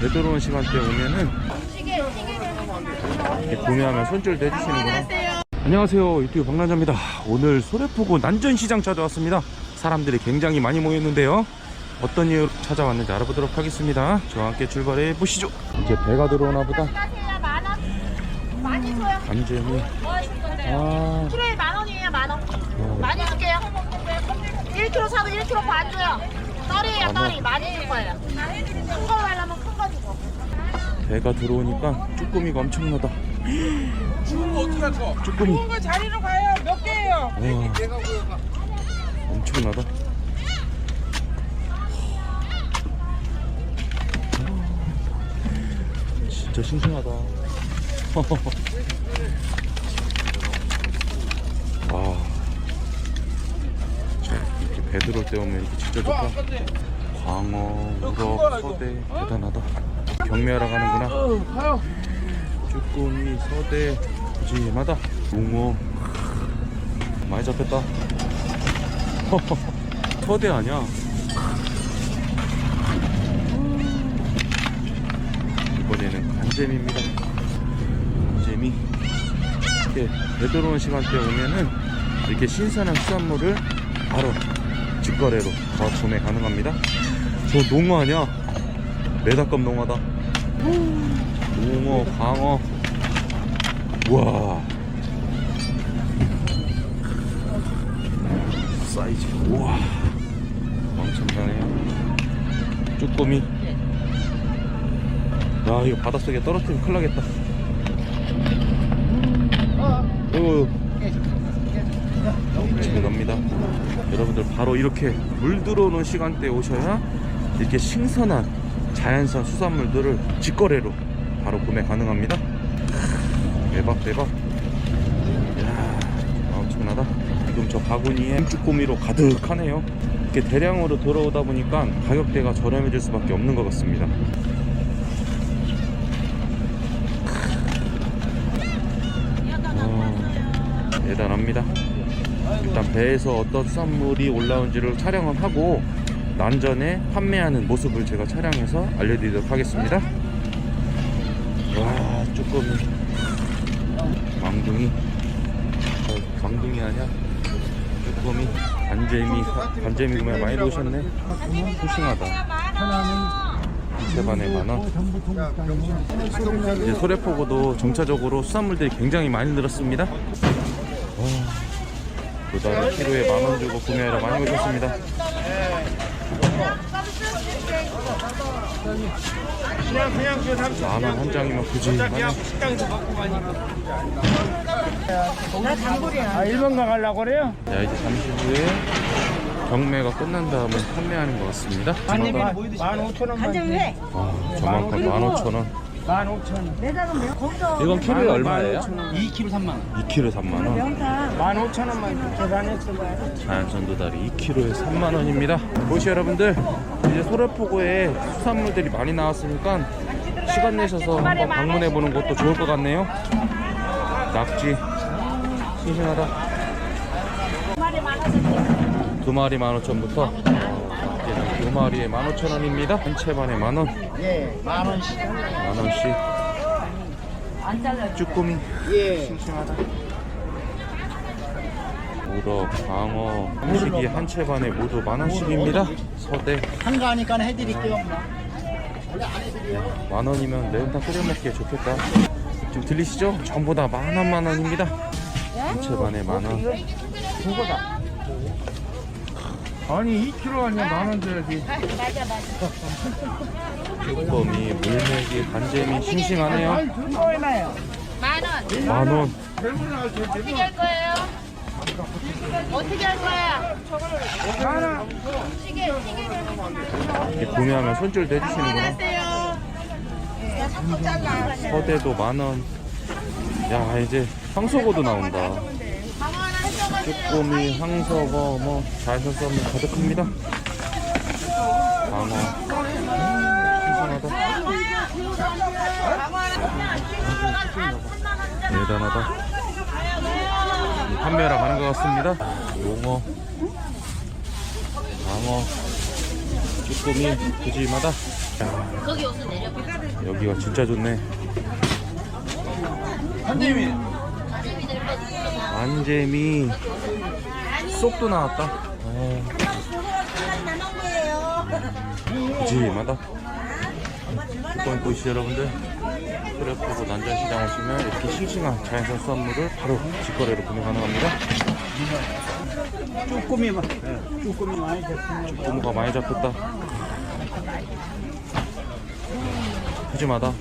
배 들어오는 시간대 오면은 이렇게 구매하면 손질도 해주시는구나. 안녕하세요 유튜브 박남자입니다 오늘 소래포구 난전시장 찾아왔습니다 사람들이 굉장히 많이 모였는데요 어떤 이유로 찾아왔는지 알아보도록 하겠습니다 저와 함께 출발해 보시죠 이제 배가 들어오나 보다. 감재미 뭐? 아 키로에 만 원이에요 만 원. 어, 많이 줄게요. 1kg 사도 1kg 반 줘요. 떨이에요 만 원. 떨이 많이 줄 거예요. 큰거 하려면 큰 거 주고. 배가 들어오니까 쭈꾸미가 엄청나다 쭈꾸미 좋은 거 자리로 가요. 몇 개예요? 와 엄청나다 진짜 싱싱하다 와 이렇게 배 들어올 때 오면 이렇게 진짜 좋다. 광어, 우럭, 서대. 대단하다. 경매하러 가는구나. 쭈꾸미, 서대. 푸짐하다. 붕어. 많이 잡혔다. 서대 아니야. 이번에는 간재미입니다. 간재미. 이렇게 배 들어오는 시간대 오면은 이렇게 신선한 수산물을 바로 직거래로 더 구매 가능합니다. 저 농어 아니야? 메다급 농어다. 농어 광어. 우와. 사이즈. 우와. 엄청나네요. 쭈꾸미. 야 이거 바닷속에 떨어뜨리면 큰일 나겠다. 어이구 엄청납니다 여러분들 바로 이렇게 물 들어오는 시간대에 오셔야 이렇게 신선한 자연산 수산물들을 직거래로 바로 구매 가능합니다. 대박 대박. 이야 엄청나다. 지금 저 바구니에 쭈꾸미로 가득하네요. 이렇게 대량으로 들어오다 보니까 가격대가 저렴해질 수밖에 없는 것 같습니다. 와, 대단합니다 일단 배에서 어떤 수산물이 올라온지를 촬영을 하고 난전에 판매하는 모습을 제가 촬영해서 알려드리도록 하겠습니다. 와 쭈꾸미 망둥이. 어, 망둥이 아니야? 쭈꾸미 반재미 반재미 구매 많이 들어오셨네. 푸싱하다. 제반에 만원 이제 소래포구도 정차적으로 수산물들이 굉장히 많이 늘었습니다 도다리 키로에 만 원 주고 구매하러 많이 오셨습니다 그냥 그냥 그 삼촌. 만원한 장이면 굳이 그냥 식당에서 갖고 가니까. 아, 1번 가 가려고 그래요? 자 이제 잠시 후에 경매가 끝난 다음에 판매하는 것 같습니다 만 5천 원만. 아, 저만큼 만 오천 원 만 5천 원. 이건 키로에 얼마예요? 2kg 3만 원. 2kg 3만 원만 5천 원만 계산했어 봐요. 자연산 도다리 2kg에 3만 원입니다 보시 여러분들 이제 소래포구에 수산물들이 많이 나왔으니까 시간 내셔서 한번 방문해 보는 것도 좋을 것 같네요 낙지 싱싱하다 두 마리 15,000부터 낙지는 두 마리에 15,000원입니다. 한 채 반에 만원. 예, 만 원씩. 만원씩. 쭈꾸미. 예. 싱싱하다. 우럭, 광어, 삼식이 한 채 반에 모두 만원씩입니다. 서대. 한거 하니까 해드릴게요. 만원이면 매운탕 끓여 먹기에 좋겠다. 지금 들리시죠? 전부 다 만원 만원입니다. 한 채 반에 만원. 그거다. 아니 2kg 아니야 만원 줘야지. 쭈꾸미, 물메기, 간재미 싱싱하네요 얼마예요? 만 원. 만원 어떻게 할 거예요? 어떻게 할 거야? 하나. 시계 이렇게 구매하면 손질도 해주시는구나 하세요. 서대도 만 원 야 이제 황소고도 나온다 쭈꾸미, 황석어 뭐 자연산 썸이 가득합니다. 광어. 싱싱하다. 대단하다. 판매하러 가는 것 같습니다. 용어. 광어. 쭈꾸미 부지마다. 여기가 진짜 좋네 안재미 쏙도 나왔다. 어. 부지마다. 뚜껑 보이시죠 여러분들? 트래프고 난전시장 오시면 이렇게 싱싱한 자연산 수산물을 바로 직거래로 구매 가능합니다. 쭈꾸미 봐. 쭈꾸미 많이 됐습니다. 고무가 많이 잡혔다. 푸짐하다.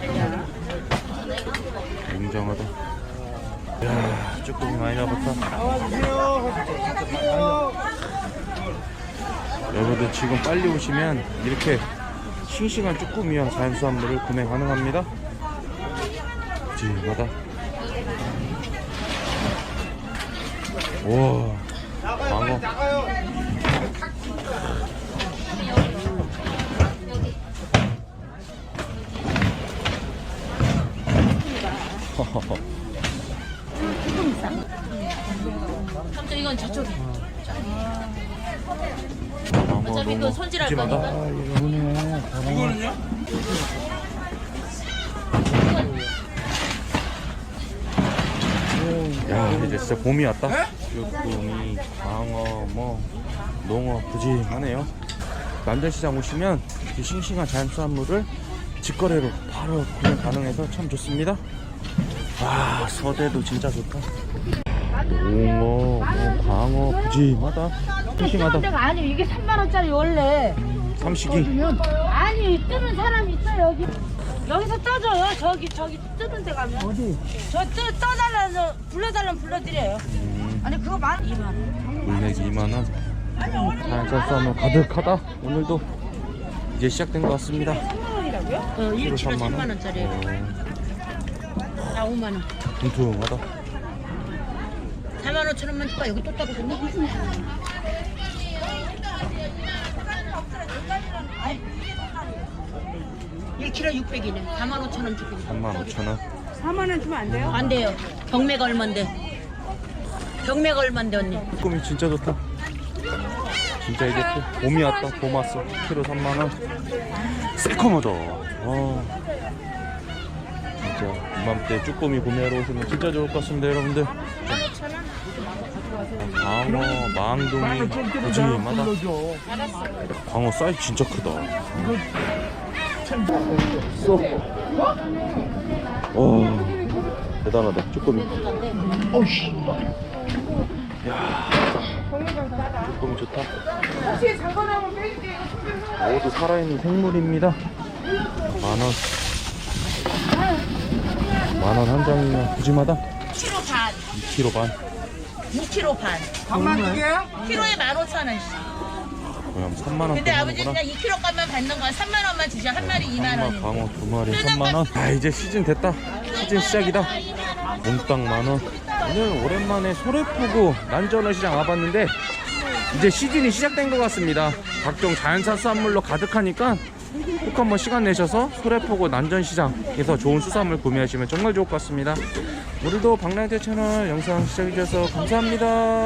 굉 장하다 이야 쭈꾸미 많이 잡았다. 여러분들 지금 빨리 오시면 이렇게 싱싱한 쭈꾸미와 자연수산물을 구매 가능합니다. 푸짐하다. 와 광어 삼촌 이건 저쪽에. 어차피 그 손질할 푸짐하다 거니까. 이거는요? 야 이제 진짜 봄이 왔다 쭈꾸미 광어 뭐 농어 부지하네요 난전시장 오시면 이 싱싱한 자연수산물을 직거래로 바로 구매 가능해서 참 좋습니다 와 서대도 진짜 좋다. 뭐 광어 부지하다. 싱싱하다. 아니 이게 3만 원짜리 원래. 삼식이. 아니 뜨는 사람이 있어 여기. 여기서 떠줘요. 저기 저기 뜨는 데 가면. 어디? 저 떠, 떠달라서 불러달라면 불러드려요. 아니 그거 만 2만 원. 물내기 2만원? 자연산 수산물 가득하다. 오늘도 이제 시작된 것 같습니다. 어, 1kg 3만 3만 원 원짜리. 어, 나 5만 원. 퉁퉁하다 4만 5천 원만 줄까? 여기 또 떨어졌네. 1kg 600이네. 4만 5천 원 주고. 3만 5천 원 4만 원 주면 안 돼요? 안 돼요. 경매가 얼만데? 경매가 얼만데 언니? 꿈이 진짜 좋다. 진짜 이제 또 봄이 왔다. 봄 왔어. 키로 3만 원. 새콤하다. 와. 이맘때 쭈꾸미 구매하러 오시면 진짜 좋을 것 같습니다, 여러분들. 광어, 망둥이, 부지마다. 광어 사이즈 진짜 크다. 쏙. 와, 대단하다. 쭈꾸미. 어우씨. 쭈꾸미 좋다. 모두 살아있는 생물입니다. 만 원. 만원 한 장이면 부지마다 1kg 반. 2kg 반. 2kg 반. 밥만 두 개요? 키로에 15,000원씩. 그냥 3만 원 근데 아버지. 그냥 2kg 값만 받는 건 3만 원만 주셔. 한 마리 2만 한마 원인데. 광어 두 마리 3만 원. 아 이제 시즌 됐다. 시즌 시작이다. 몽땅 만 원. 오늘 오랜만에 소래포구 난전어 시장 와봤는데 이제 시즌이 시작된 것 같습니다. 각종 자연산 수산물로 가득하니까 꼭 한번 시간 내셔서 소래포구 난전시장에서 좋은 수산물 구매하시면 정말 좋을 것 같습니다. 오늘도 박나이트 채널 영상 시청해주셔서 감사합니다.